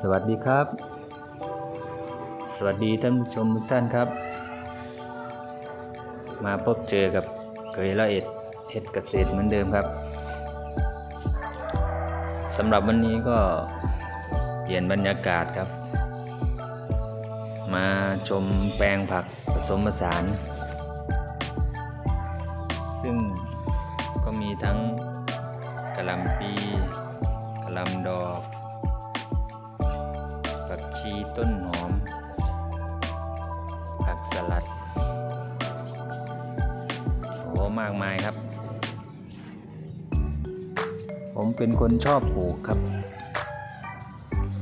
สวัสดีครับ สวัสดีท่านผู้ชมทุกท่านครับ มาพบเจอกับเคยละเอ็ดเฮ็ดเกษตรเหมือนเดิมครับสำหรับวันนี้ก็เปลี่ยนบรรยากาศครับ มาชมแปลงผักผสมผสาน ซึ่งก็มีทั้งกะหล่ำปีกะหล่ำดอก ชีต้นหอม ผักสลัด โอ้มากมายครับ ผมเป็นคนชอบปลูกครับ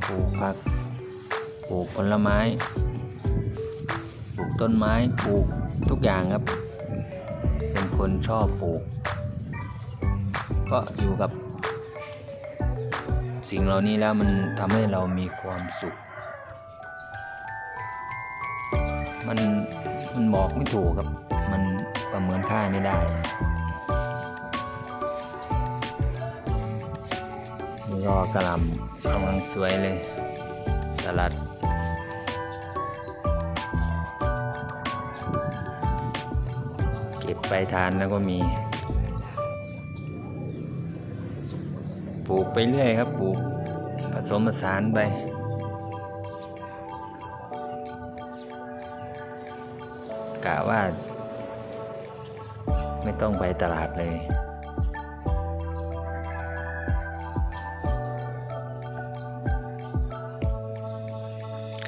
ปลูกผัก ปลูกผลไม้ ปลูกต้นไม้ ปลูกทุกอย่างครับ เป็นคนชอบปลูก ก็อยู่กับสิ่งเหล่านี้แล้วมันทำให้เรามีความสุข มันมันบอกไม่ถูกครับ มันประเมินค่าไม่ได้นี่ก็กระลำกำลังสวยเลย สลัดเก็บไปทานแล้วก็มี ปลูกไปเรื่อยครับ ปลูกผสมผสานไป กะว่า ไม่ต้องไปตลาดเลย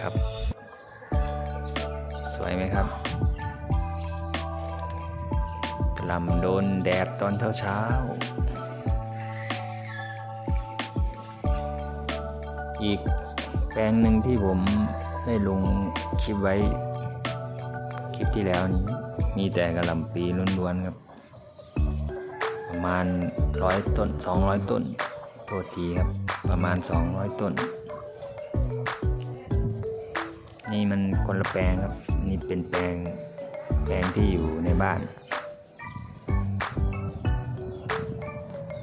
ครับ สวยไหมครับกลำโดนแดดตอนเช้าเช้าอีกแปลงหนึ่งที่ผมได้ลงคลิปไว้ คลิปที่แล้วนี้ มีแต่กระหลำปีล้วนๆครับ ประมาณร้อยต้นสองร้อยต้นโทษทีครับ ประมาณสองร้อยต้น นี่มันคนละแปลงครับ นี่เป็นแปลงแปลงที่อยู่ในบ้าน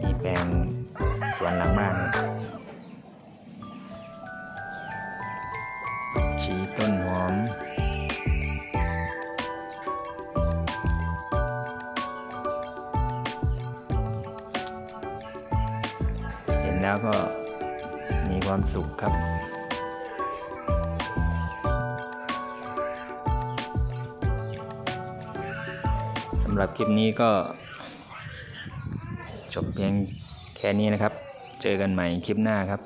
นี่แปลงสวนหลังบ้านครับชีต้น แล้วก็มีความสุขครับ สำหรับคลิปนี้ก็ จบเพียงแค่นี้นะครับ เจอกันใหม่คลิปหน้าครับ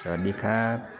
สวัสดีครับ